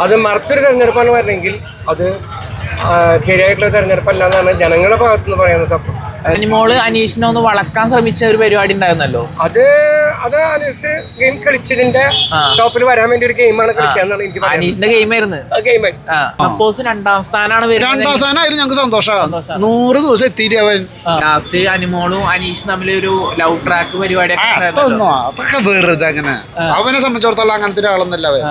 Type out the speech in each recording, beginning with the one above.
അത് മറിച്ചൊരു തെരഞ്ഞെടുപ്പാണ് വരണമെങ്കിൽ അത് ശരിയായിട്ടുള്ള തെരഞ്ഞെടുപ്പല്ല എന്നാണ് ജനങ്ങളുടെ ഭാഗത്തുനിന്ന് പറയുന്ന സപ്പോർട്ട് അനിമോൾ അനീഷിനെ ഒന്ന് വളക്കാൻ ശ്രമിച്ച ഒരു പരിപാടി ഉണ്ടായിരുന്നല്ലോ? അത് അത് അനീഷ് ഗെയിം കളിച്ചതിന്റെ ടോപ്പിൽ വരാൻ വേണ്ടി ഒരു ഗെയിമാണ് കളിച്ചതെന്നാണ് എനിക്ക് പറയാൻ അനീഷിന്റെ ഗെയിം ആയിരുന്നു. ഗെയിമായി സപ്പോസ് രണ്ടാം സ്ഥാനമാണ് വരുന്നത്. രണ്ടാം സ്ഥാനമായിരുന്നു ഞങ്ങൾക്ക് സന്തോഷമാണ് സന്തോഷാ. നൂറ് ദിവസം എത്തിയിട്ട് അവൻ? ലാസ്റ്റ് അനിമോളും അനീഷും തമ്മിൽ ഒരു ലവ് ട്രാക്ക് അതൊക്കെ വെറുതെ അങ്ങനെ. അവനെ സംബന്ധിച്ചിടത്തോളം അങ്ങനത്തെ ഒരാളൊന്നല്ല അവൻ.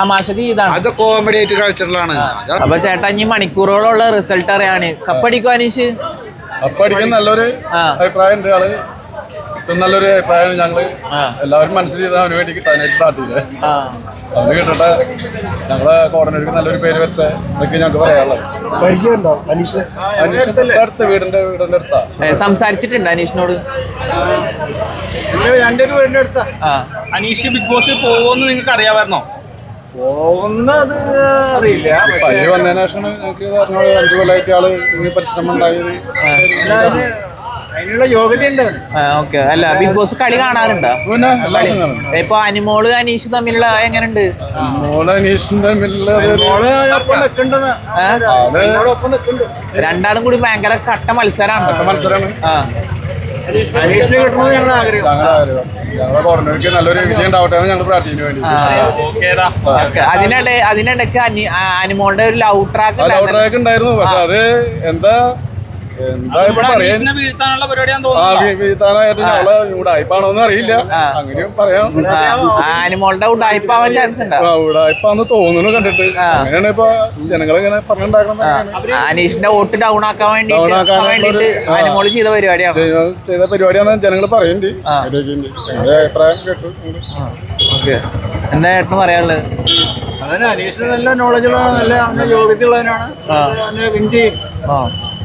തമാശക്ക് ഇതാണ്. അത് കോമഡി ആയിട്ട് കളിച്ചിട്ടുള്ളതാണ് അപ്പൊ ചേട്ടാ ഇനി മണിക്കൂറുകളുള്ള റിസൾട്ട് അറിയാണ് കപ്പടിക്കോ അനീഷ്? അപ്പടിക്കാൻ നല്ലൊരു. അഭിപ്രായം ഉണ്ട് ആൾ. നല്ലൊരു അഭിപ്രായമാണ് ഞങ്ങൾ. എല്ലാവരും മനസ്സിൽ ചെയ്താൽ അവന് വേണ്ടി കിട്ടാനായിട്ട് പ്രാർത്ഥിച്ചത് ആ. അവന് കിട്ടട്ടെ. ഞങ്ങളെ കോർഡിനേറ്റർക്ക് നല്ലൊരു പേര് വരട്ടെ ഇതൊക്കെ ഞങ്ങൾക്ക് പറയാനുള്ളത്. അനീഷ് അടുത്ത വീടിന്റെ വീടിന്റെ അടുത്താ. സംസാരിച്ചിട്ടുണ്ട് അനീഷിനോട്. രണ്ടൊരു വീടിന്റെ അടുത്താ. അനീഷ് ബിഗ് ബോസ് പോകുമെന്ന് നിങ്ങൾക്ക് അറിയാമായിരുന്നോ പോകുന്നത് അറിയില്ല. പനി വന്നതിന് ശേഷമാണ് ഞങ്ങൾക്ക് പറഞ്ഞത് അഞ്ചു കൊല്ലമായിട്ട് ആൾ ഈ പരിശ്രമം ഉണ്ടായത്. അതിനുള്ള യോഗ്യത ഉണ്ട് ഓക്കെ. അല്ല ബിഗ് ബോസ് കളി കാണാറുണ്ടോ? പിന്നെ എല്ലാ ദിവസവും കാണും ഇപ്പൊ അനിമോൾ അനീഷ് തമ്മിലുള്ള എങ്ങനെയുണ്ട് മോളെ തമ്മിലുള്ള രണ്ടാളും കൂടി ഭയങ്കര കട്ട മത്സരമാണ് മത്സരമാണ് അനീഷിനെ കിട്ടണമെന്ന് ഞങ്ങൾ ആഗ്രഹം ഞങ്ങളെ നല്ലൊരു വിജയം ഉണ്ടാവട്ടെ എന്ന് ഞങ്ങൾ പ്രാർത്ഥിക്കുന്നു വേണ്ടി. ഓക്കേടാ ഓക്കെ അതിനിടെ അതിനിടയ്ക്ക് അനി അനിമോളുടെ ഒരു ലവ് ട്രാക്ക് ആ ലവ് ട്രാക്ക് ഉണ്ടായിരുന്നു. പക്ഷെ അത് എന്താ വീഴ്ത്താനുള്ള വീഴ്ത്താനായിട്ട് ഞങ്ങളെ ഉടായ്പാണോന്ന് അറിയില്ല. അങ്ങനെയും പറയാം. അനിമോളുടെ ഉടായ്പാവാൻ ചാൻസ് ഉണ്ടോ? ഉടായ്പാന്ന് തോന്നുന്നു കണ്ടിട്ട്. അങ്ങനെയാണ് ഇപ്പൊ പറഞ്ഞുണ്ടാക്കണം അനീഷിന്റെ വോട്ട് ഡൗൺ ആക്കാൻ വേണ്ടി വേണ്ടിട്ട് ഒരു- ചെയ്ത പരിപാടിയാണ്? ചെയ്ത ജനങ്ങൾ പറയുന്നുണ്ട് അഭിപ്രായം കേട്ടു. ഓക്കെ. എന്താ ഏട്ടന് പറയാനുള്ളത്? അതന്നെ അനീഷിന് നല്ല നോളജുള്ള നല്ല യോഗ്യതയുള്ളതിനാണ് വിൻ ചെയ്യും.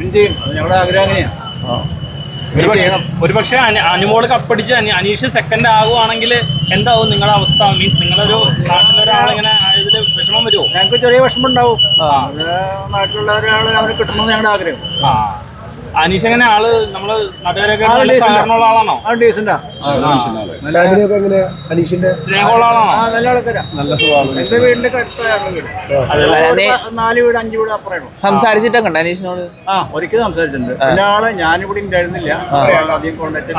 ചെയ്യും അത് ഞങ്ങളുടെ ആഗ്രഹം അങ്ങനെയാണ്. ആ. ഒരുപക്ഷെ അനുമോൾ കപ്പടിച്ച് അനി- അനീഷ് സെക്കൻഡ് ആകുവാണെങ്കിൽ എന്താവും നിങ്ങളുടെ അവസ്ഥ? മീൻസ് നിങ്ങളൊരു നാട്ടിലൊരാളിങ്ങനെ ഇതിൽ വിഷമം വരുമോ ഞങ്ങൾക്ക് ചെറിയ വിഷമം ഉണ്ടാവും. നാട്ടിലുള്ള ഒരാൾ അവരെ കിട്ടണമെന്ന് ഞങ്ങളുടെ ആഗ്രഹം. ആ. അനീഷ് എങ്ങനെ ആൾ നമ്മൾ നാട്ടുകാരൊക്കെ ആൾ നല്ല ആ. സഹകരണമുള്ള ആളാണോ? നല്ല ഡീസന്റാ എങ്ങനെ അനീഷിന്റെ? സ്നേഹമുള്ള ആളാണോ നല്ല ആൾക്കാരാ. നല്ല എന്റെ വീടിന്റെ നാല് വീട് അഞ്ച് വീട് അപ്പുറമാണ് സംസാരിച്ചിട്ടൊക്കെ ഉണ്ട് അനീഷിനോട്? ആ ഒരിക്കൽ സംസാരിച്ചിട്ടുണ്ട്. പിന്നെ ആൾ ഞാനിവിടെ ഉണ്ടായിരുന്നില്ല. അയാൾ അധികം കോണ്ടാക്ട്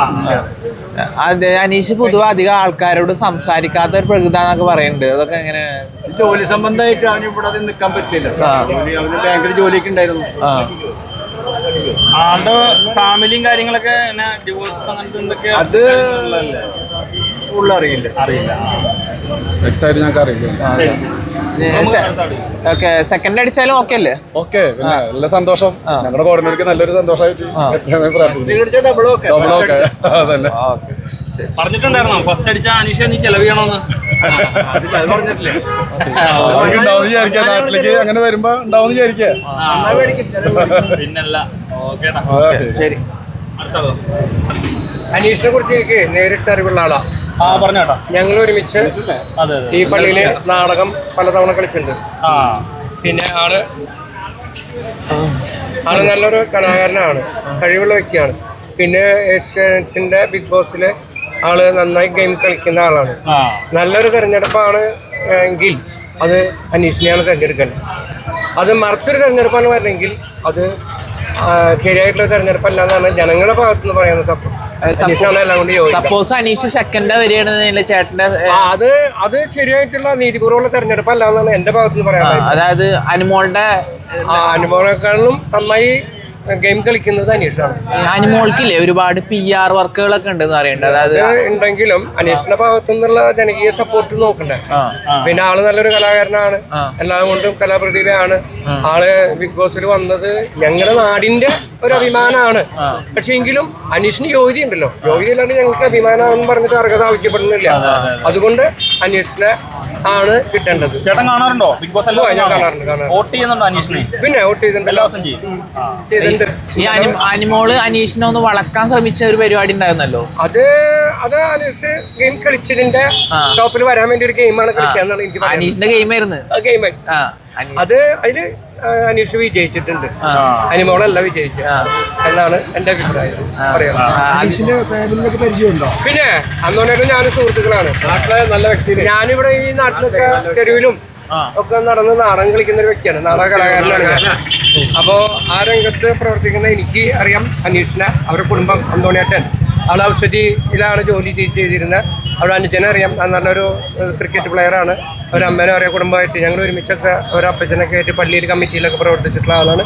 അതെ അനീഷ് പൊതുവെ അധികം ആൾക്കാരോട് സംസാരിക്കാത്ത ഒരു പ്രകൃത എന്നൊക്കെ പറയുന്നുണ്ട്. അതൊക്കെ എങ്ങനെ? ജോലി സംബന്ധമായിട്ട് അവന് ഇവിടെ നിൽക്കാൻ പറ്റില്ല. അവന് ബാങ്കിൽ ജോലിയൊക്കെ ഉണ്ടായിരുന്നു. ആളുടെ ഫാമിലിയും കാര്യങ്ങളൊക്കെ എന്നെ ഡിവോഴ്സ് അങ്ങനത്തെ അത് അറിയില്ല. വ്യക്തമായിട്ട് ഞങ്ങൾക്ക് അറിയില്ല. ഓക്കെ സെക്കൻഡ് അടിച്ചാലും ഓക്കെ അല്ലേ? ഓക്കെ പിന്നെ നല്ല സന്തോഷം. ഞങ്ങളുടെ കോർഡിനേറ്റർക്ക് നല്ലൊരു സന്തോഷമായിട്ട് പറഞ്ഞിട്ടുണ്ടായിരുന്നോ? ഫസ്റ്റ് അടിച്ച അനീഷ് നീ ചെലവ് ചെയ്യണോന്ന് അങ്ങനെ വരുമ്പോ ഉണ്ടാവും. പിന്നല്ല. ശരി. അനീഷിനെ കുറിച്ച് എനിക്ക് നേരിട്ട് അറിവുള്ള ആളാ. ആ പറഞ്ഞോട്ടാ ഞങ്ങൾ ഒരുമിച്ച് ഈ പള്ളിയിൽ നാടകം പലതവണ കളിച്ചിട്ടുണ്ട്. ആ. പിന്നെ ആൾ ആൾ നല്ലൊരു കലാകാരനാണ്. കഴിവുള്ള വ്യക്തിയാണ്. പിന്നെ ഏഷ്യാനെറ്റിന്റെ ബിഗ് ബോസിലെ ആൾ നന്നായി ഗെയിം കളിക്കുന്ന ആളാണ്. നല്ലൊരു തെരഞ്ഞെടുപ്പാണ് എങ്കിൽ അത് അനീഷിനെയാണ് തെരഞ്ഞെടുക്കേണ്ടത്. അത് മറിച്ചൊരു തെരഞ്ഞെടുപ്പാണ് വരണമെങ്കിൽ അത് ശരിയായിട്ടുള്ള തെരഞ്ഞെടുപ്പല്ല എന്നാണ് ജനങ്ങളുടെ ഭാഗത്തുനിന്ന് പറയുന്ന സപ്പോർട്ട് സപ്പോസ് അനീഷ് സെക്കൻഡ് വരികയാണെന്നില്ല ചേട്ടന്റെ അത് അത് ശരിയായിട്ടുള്ള നീതിപൂർവമുള്ള തെരഞ്ഞെടുപ്പല്ല എന്നാണ് എന്റെ ഭാഗത്തുനിന്ന് പറയാൻ അതായത് അനുമോളുടെ അനുമോളെക്കാളും നന്നായി ഗെയിം കളിക്കുന്നത് അനീഷാണ് അനിമോൾക്കില്ലേ ഒരുപാട് പി ആർ വർക്കുകളൊക്കെ ഉണ്ടെന്ന് അറിയണ്ട അതായത് ഉണ്ടെങ്കിലും അനീഷിന്റെ ഭാഗത്തു നിന്നുള്ള ജനകീയ സപ്പോർട്ട് നോക്കണ്ടേ? പിന്നെ ആൾ നല്ലൊരു കലാകാരനാണ്. എല്ലാം കൊണ്ടും കലാപ്രതിഭയാണ്. ആൾ ബിഗ് ബോസിൽ വന്നത് ഞങ്ങളുടെ നാടിന്റെ ഒരു അഭിമാനമാണ്. പക്ഷെ എങ്കിലും അനീഷിന് യോഗ്യത ഉണ്ടല്ലോ. യോഗ്യത ഇല്ലാണ്ട് ഞങ്ങൾക്ക് അഭിമാനമാണെന്ന് പറഞ്ഞിട്ട് അർഹത ആവശ്യപ്പെടുന്നില്ല. അതുകൊണ്ട് അനീഷിനെ ആണ് കിട്ടേണ്ടത്. ചേട്ടൻ കാണാറുണ്ടോ? ബിഗ് ബോസ് എല്ലാം കാണാറുണ്ട്, കാണാറുണ്ട്. വോട്ട് ചെയ്യുന്നുണ്ടോ അനീഷിനെ? പിന്നെ വോട്ട് ചെയ്തിട്ടുണ്ട്. എല്ലാ ദിവസം ചെയ്യും. ഈ അനി- അനിമോൾ അനീഷിനെ ഒന്ന് വളക്കാൻ ശ്രമിച്ച ഒരു പരിപാടി ഉണ്ടായിരുന്നല്ലോ? അത് അത് അനീഷ് ഗെയിം കളിച്ചതിന്റെ ഷോപ്പിൽ ടോപ്പിൽ വരാൻ വേണ്ടി ഒരു ഗെയിമാണ് കളിച്ചതെന്നാണ് എനിക്ക് അനീഷിന്റെ ഗെയിം ആയിരുന്നു. ഗെയിമായി അത് അതിൽ അനീഷ് വിജയിച്ചിട്ടുണ്ട്. അനിമോളല്ല വിജയിച്ച എന്നാണ് എന്റെ അഭിപ്രായം. പിന്നെ അന്നോട്ടേക്കും ഞാൻ സുഹൃത്തുക്കളാണ്. നാട്ടിലെ നല്ല വ്യക്തി ഞാനിവിടെ ഈ നാട്ടിലൊക്കെ തെരുവിലും ഒക്കെ നടന്ന് നാടൻ കളിക്കുന്ന ഒരു വ്യക്തിയാണ്. നാടക കലാകാരനാണ് ഞാൻ. അപ്പോൾ ആ രംഗത്ത് പ്രവർത്തിക്കുന്ന എനിക്ക് അറിയാം അനീഷിനെ അവരുടെ കുടുംബം അന്തോണിയേട്ടൻ. ആൾ ഔഷധിയിലാണ് ജോലി ചെയ്ത് ചെയ്തിരുന്നത്. അവിടെ അനുജനെ അറിയാം. അത് നല്ലൊരു ക്രിക്കറ്റ് പ്ലെയറാണ് ഒരു അമ്മേനെ ഒരേ കുടുംബമായിട്ട്. ഞങ്ങൾ ഒരുമിച്ചൊക്കെ ഒരു അപ്പച്ചനൊക്കെ ആയിട്ട് പള്ളിയിൽ കമ്മിറ്റിയിലൊക്കെ പ്രവർത്തിച്ചിട്ടുള്ള ആളാണ്.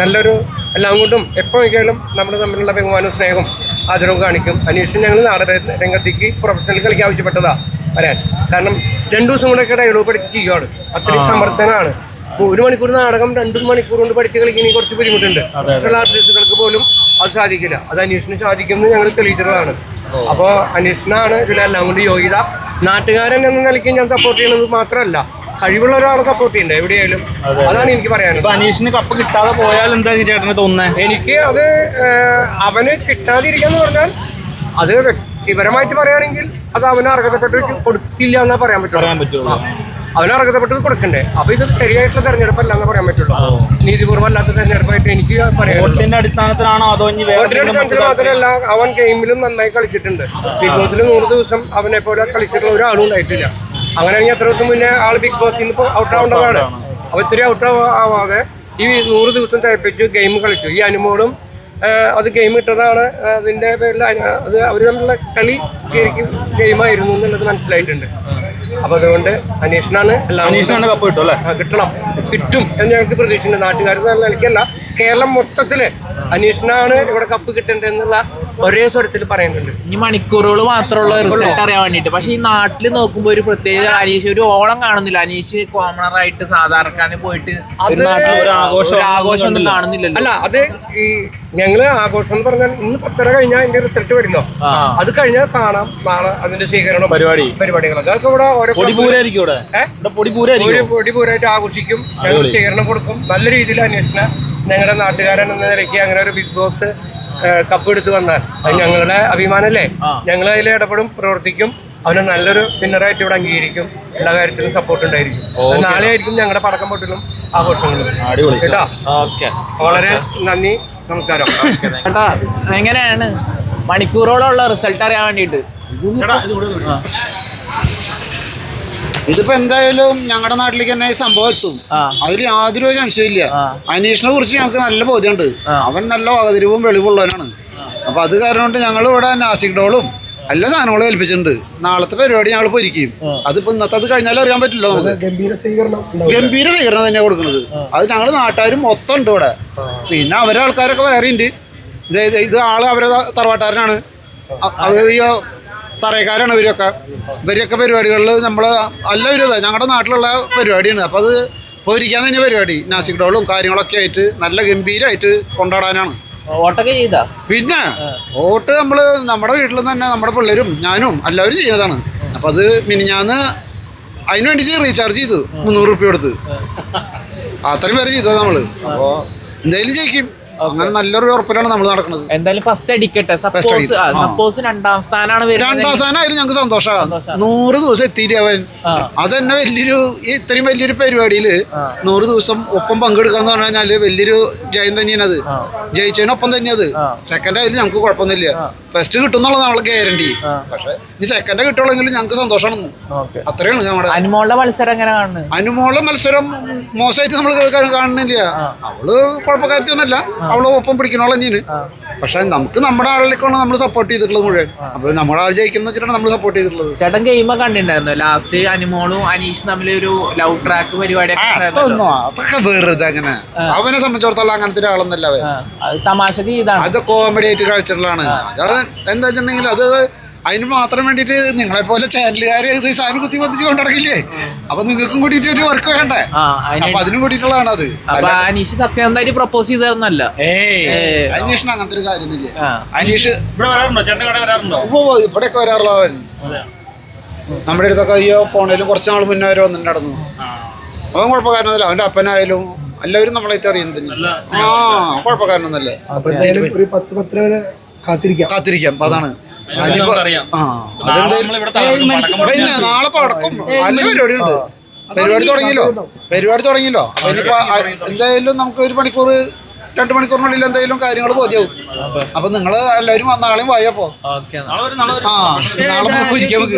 നല്ലൊരു എല്ലാം കൊണ്ടും എപ്പോഴെങ്കിലും നമ്മൾ തമ്മിലുള്ള ബഹുമാനവും സ്നേഹവും ആദരവും കാണിക്കും. അന്വേഷണം ഞങ്ങൾ നാടക രംഗത്തേക്ക് പ്രൊഫഷണൽ കളിക്ക് ആവശ്യപ്പെട്ടതാ വരാൻ. കാരണം രണ്ടു ദിവസം കൂടെയൊക്കെ ഡയലോഗ് പഠിച്ച് ചെയ്യുകയാണ് അത്രയും സമർത്ഥനാണ്. അപ്പോൾ ഒരു മണിക്കൂർ നാടകം രണ്ടു മണിക്കൂർ കൊണ്ട് പഠിച്ച് കളിക്കുന്ന കുറച്ച് ബുദ്ധിമുട്ടുണ്ട്. മറ്റുള്ള ആർട്ടിസ്റ്റുകൾക്ക് പോലും അത് സാധിക്കില്ല. അത് അന്വേഷണം സാധിക്കുമെന്ന് ഞങ്ങൾ തെളിയിച്ചിട്ടുള്ളതാണ്. അപ്പോൾ അന്വേഷണമാണ് ഇതിലെല്ലാം കൊണ്ട് യോഗ്യത. നാട്ടുകാരൻ എന്ന നിലയ്ക്ക് ഞാൻ സപ്പോർട്ട് ചെയ്യുന്നത് മാത്രമല്ല കഴിവുള്ള ഒരാളെ സപ്പോർട്ട് ചെയ്യണ്ടേ എവിടെയായാലും? അതാണ് എനിക്ക് പറയാനുള്ളത്. ഇപ്പൊ അനീഷിന് കപ്പ് കിട്ടാതെ പോയാൽ എന്താ ചേട്ടന് തോന്നുന്നത് എനിക്ക് അത് അവന് കിട്ടാതിരിക്കാന്ന് പറഞ്ഞാൽ അത് വ്യക്തിപരമായിട്ട് പറയുകയാണെങ്കിൽ അത് അവന് അർഹതപ്പെട്ട് കൊടുത്തില്ല എന്നാ പറയാൻ പറ്റും പറയാൻ പറ്റുള്ളൂ. അവന് അർഹതപ്പെട്ടത് കൊടുക്കണ്ടേ? അപ്പൊ ഇത് ശരിയായിട്ടുള്ള തെരഞ്ഞെടുപ്പല്ല എന്ന് പറയാൻ പറ്റുള്ളൂ. നീതിപൂർവമല്ലാത്ത തെരഞ്ഞെടുപ്പായിട്ട് എനിക്ക് പറയാം അടിസ്ഥാനത്തിലാണോ അതോ വോട്ടിന്റെ അടിസ്ഥാനത്തിൽ മാത്രമല്ല അവൻ ഗെയിമിലും നന്നായി കളിച്ചിട്ടുണ്ട്. ബിഗ് ബോസിൽ നൂറ് ദിവസം അവനെ പോലെ കളിച്ചിട്ടുള്ള ഒരാളും ഉണ്ടായിട്ടില്ല. അങ്ങനെയാണെങ്കിൽ എത്ര ദിവസം മുന്നേ ആൾ ബിഗ് ബോസിൽ നിന്ന് ഔട്ട് ആവേണ്ടതാണ് അപ്പൊ ഇത്തിരി ഔട്ട് ആവാതെ ഈ നൂറ് ദിവസം തയ്പ്പിച്ചു ഗെയിം കളിച്ചു. ഈ അനുമോളും അത് ഗെയിം ഇട്ടതാണ് അതിന്റെ പേരിൽ അത് അവർ തമ്മിലുള്ള കളി ഗെയിമായിരുന്നു എന്നുള്ളത് മനസ്സിലായിട്ടുണ്ട്. അപ്പൊ അതുകൊണ്ട് അന്വേഷണാണ് എല്ലാം അനീഷിനാണ് കപ്പ് കിട്ടും അല്ലേ? കിട്ടണം. കിട്ടും എന്ന് ഞങ്ങൾക്ക് പ്രതീക്ഷയുണ്ട്. നാട്ടുകാർ നല്ല നിലയ്ക്കല്ല കേരളം മൊത്തത്തിൽ അന്വേഷണമാണ് ഇവിടെ കപ്പ് കിട്ടേണ്ടത് എന്നുള്ള ഒരേ സ്വരത്തിൽ പറയുന്നുണ്ട്. ഇനി മണിക്കൂറുകൾ മാത്രമുള്ള റിസൾട്ട് അറിയാൻ വേണ്ടിട്ട് പക്ഷെ ഈ നാട്ടിൽ നോക്കുമ്പോ ഒരു പ്രത്യേക അനീഷ് ഒരു ഓളം കാണുന്നില്ല. അനീഷ് കോമണർ ആയിട്ട് സാധാരണക്കാരന് പോയിട്ട് ഒരു നാട്ടിൽ ഒരു ആഘോഷം ഒന്നും കാണുന്നില്ലല്ലോ. അല്ല അത് ഈ ഞങ്ങൾ ആഘോഷം എന്ന് പറഞ്ഞാൽ ഇന്ന് പത്തര കഴിഞ്ഞാൽ അതിന്റെ റിസൾട്ട് വരുന്നോ? അത് കഴിഞ്ഞാൽ കാണാം. നാളെ അതിന്റെ സ്വീകരണം പരിപാടി. പരിപാടികളൊക്കെ. അതൊക്കെ ഇവിടെ ഓരോ പൊടി പൂരായിരിക്കും ഇവിടെ. ഏ? പൊടി പൂരായിരിക്കും. ഒരു പൊടി പൂരായിട്ട് ആഘോഷിക്കും. ഞങ്ങൾ സ്വീകരണം കൊടുക്കും. നല്ല രീതിയിൽ അന്വേഷണം ഞങ്ങളുടെ നാട്ടുകാരൻ എന്ന നിലയ്ക്ക് അങ്ങനെ ഒരു ബിഗ് ബോസ് കപ്പ് എടുത്തു വന്നാൽ. അത് ഞങ്ങളുടെ അഭിമാനല്ലേ? ഞങ്ങൾ അതിൽ ഇടപെടും പ്രവർത്തിക്കും. അവനെ നല്ലൊരു വിന്നറായിട്ട് ഇവിടെ അംഗീകരിക്കും. എല്ലാ കാര്യത്തിലും സപ്പോർട്ട് ഉണ്ടായിരിക്കും. നാളെ ആയിരിക്കും ഞങ്ങളുടെ പടക്കം പൊട്ടിലും ആഘോഷങ്ങളും. അടിപൊളി. കേട്ടോ? ഓക്കെ. വളരെ നന്ദി നമസ്കാരം. കേട്ടോ എങ്ങനെയാണ്? മണിക്കൂറോളമുള്ള റിസൾട്ട് അറിയാൻ വേണ്ടിട്ട്. ഇതിപ്പോ എന്തായാലും ഞങ്ങളുടെ നാട്ടിലേക്ക് തന്നെ ഈ സംഭവം എത്തും. അതിൽ യാതൊരു സംശയമില്ല. അനീഷിനെ കുറിച്ച് ഞങ്ങൾക്ക് നല്ല ബോധ്യമുണ്ട് അവൻ നല്ല വകതിരിവും വെളിവുള്ളവനാണ്. അപ്പൊ അത് കാരണം കൊണ്ട് ഞങ്ങൾ ഇവിടെ നാസിക് ഡോളും എല്ലാ സാധനങ്ങളും ഏൽപ്പിച്ചിട്ടുണ്ട്. നാളത്തെ പരിപാടി ഞങ്ങൾ പൊരിക്കും. അതിപ്പോ ഇന്നത്തെ അത് കഴിഞ്ഞാലും അറിയാൻ പറ്റില്ല നമുക്ക്. ഗംഭീര സ്വീകരണം ഗംഭീര സ്വീകരണം തന്നെയാണ് കൊടുക്കുന്നത്. അത് ഞങ്ങൾ നാട്ടുകാരും മൊത്തം ഉണ്ട് ഇവിടെ. പിന്നെ അവരെ ആൾക്കാരൊക്കെ വേറെ ഉണ്ട് ഇത് ആൾ അവരെ തറവാട്ടുകാരനാണ്. അ- ഈ തറയക്കാരാണ് ഇവരൊക്കെ. ഇവരൊക്കെ പരിപാടികളിൽ നമ്മൾ എല്ലാവരും ഒരു ഞങ്ങളുടെ നാട്ടിലുള്ള പരിപാടിയാണ്. അപ്പോൾ അത് പോയിരിക്കാൻ തന്നെ പരിപാടി. നാസിക് ഡോളും കാര്യങ്ങളൊക്കെ ആയിട്ട് നല്ല ഗംഭീരമായിട്ട് കൊണ്ടാടാനാണ്. വോട്ടൊക്കെ ചെയ്താ? പിന്നെ വോട്ട് നമ്മൾ നമ്മുടെ വീട്ടിൽ തന്നെ നമ്മുടെ പിള്ളേരും ഞാനും എല്ലാവരും ചെയ്യുന്നതാണ് അപ്പം അത് മിനിഞ്ഞാന്ന് അതിന് വേണ്ടിയിട്ട് റീചാർജ് ചെയ്തു. മുന്നൂറ് റുപ്യ കൊടുത്ത്. അത്രയും പേര് ചെയ്തത് നമ്മൾ അപ്പോൾ എന്തായാലും ജയിക്കും. അങ്ങനെ നല്ലൊരു ഉറപ്പിലാണ് നമ്മൾ നടക്കുന്നത്. എന്തായാലും ഫസ്റ്റ് അടിക്കട്ടെ. സപ്പോസ്. സപ്പോസ് രണ്ടാം സ്ഥാനമാണ് രണ്ടാം സ്ഥാനമായാലും ഞങ്ങൾക്ക് സന്തോഷമാണ് സന്തോഷാ. നൂറ് ദിവസം എത്തിയിട്ട് അവൻ? അത് അതന്നെ വലിയൊരു ഈ ഇത്രയും വലിയൊരു പരിപാടിയിൽ നൂറ് ദിവസം ഒപ്പം പങ്കെടുക്കാന്ന് പറഞ്ഞു കഴിഞ്ഞാൽ വലിയൊരു ജയം തന്നെയാണ് അത് ജയിച്ചതിനൊപ്പം തന്നെയത്. സെക്കൻഡ് ആയാലും ഞങ്ങൾക്ക് കുഴപ്പമൊന്നുമില്ല. ഫസ്റ്റ് കിട്ടുന്നുള്ള നമ്മളെ ഗ്യാരണ്ടി പക്ഷെ ഇനി സെക്കൻഡ് കിട്ടുള്ളെങ്കിലും ഞങ്ങൾക്ക് സന്തോഷമാണ് ഓക്കെ. അത്രയാണ് നമ്മുടെ അനുമോളുടെ മത്സരം എങ്ങനെ കാണുന്നത് അനുമോളുടെ മത്സരം മോശമായിട്ട് നമ്മൾ കാണുന്നില്ല. അവൾ കുഴപ്പക്കാരത്തൊന്നല്ല അവൾ ഒപ്പം പിടിക്കണോളെ തന്നെയാണ് പക്ഷെ നമുക്ക് നമ്മുടെ ആളിലേക്കാണ് നമ്മൾ സപ്പോർട്ട് ചെയ്തിട്ടുള്ളത് മുഴുവൻ. അപ്പൊ നമ്മുടെ ആൾ ജയിക്കുന്ന വെച്ചിട്ടാണ് നമ്മൾ സപ്പോർട്ട് ചെയ്തിട്ടുള്ളത്. ചേട്ടൻ ഗെയിമ കണ്ടിട്ടുണ്ടായിരുന്നു. ലാസ്റ്റ് അനിമോളും അനീഷും തമ്മിൽ ഒരു ലവ് ട്രാക്ക്. അതൊന്നും അതൊക്കെ വെറുതെ അങ്ങനെ. അവനെ സംബന്ധിച്ചിടത്തോളം അങ്ങനത്തെ ഒരാളൊന്നല്ല അവൻ. തമാശക്ക് ചെയ്താണ് അത് കോമഡി ആയിട്ട് കളിച്ചിട്ടുള്ളതാണ് അത് എന്താ വെച്ചിട്ടുണ്ടെങ്കിൽ അത് അതിന് മാത്രം വേണ്ടിയിട്ട് നിങ്ങളെ പോലെ ചാനലുകാര് ഇത് സാധനം കുത്തി പതിച്ച് കൊണ്ടടക്കില്ലേ അപ്പൊ നിങ്ങൾക്കും കൂടിയിട്ട് ഒരു വർക്ക് വേണ്ടേ? ആ അപ്പൊ അതിനും കൂടിയിട്ടുള്ളതാണ് അത്. അനീഷ് സത്യസന്ധമായിട്ട് പ്രപ്പോസ് ചെയ്തതെന്നല്ല ഏയ്. അങ്ങനത്തെ ഒരു കാര്യമൊന്നുമില്ല. അനീഷ് ഇവിടെ വരാറുണ്ടോ? ഇവിടെയൊക്കെ വരാറുള്ള അവൻ. നമ്മുടെ അടുത്തൊക്കെ അയ്യോ പോണേലും കുറച്ച് നാൾ മുന്നേ വരെ വന്നിട്ടുണ്ടായിരുന്നു അവൻ കുഴപ്പക്കാരനൊന്നുമില്ല അവന്റെ അപ്പനായാലും എല്ലാവരും നമ്മളായിട്ട് അറിയുന്നത് ആ കുഴപ്പക്കാരനൊന്നല്ലേ അപ്പൊ എന്തായാലും ഒരു പത്ത് പത്തര വരെ കാത്തിരിക്കാം. കാത്തിരിക്കാം അപ്പൊ അതാണ്. പിന്നെ നാളെ പടക്കം. നല്ല പരിപാടി ഉണ്ട് പരിപാടി തുടങ്ങിയല്ലോ? പരിപാടി തുടങ്ങിയല്ലോ? അപ്പൊ ഇനിയിപ്പോ എന്തായാലും നമുക്ക് ഒരു മണിക്കൂർ രണ്ട് മണിക്കൂറിനുള്ളിൽ എന്തായാലും കാര്യങ്ങൾ ബോധ്യമാവും അപ്പൊ നിങ്ങൾ എല്ലാവരും വന്നാളെയും വായപ്പോ ആ നാളെ നമുക്ക് ഇരിക്കാം നമുക്ക്.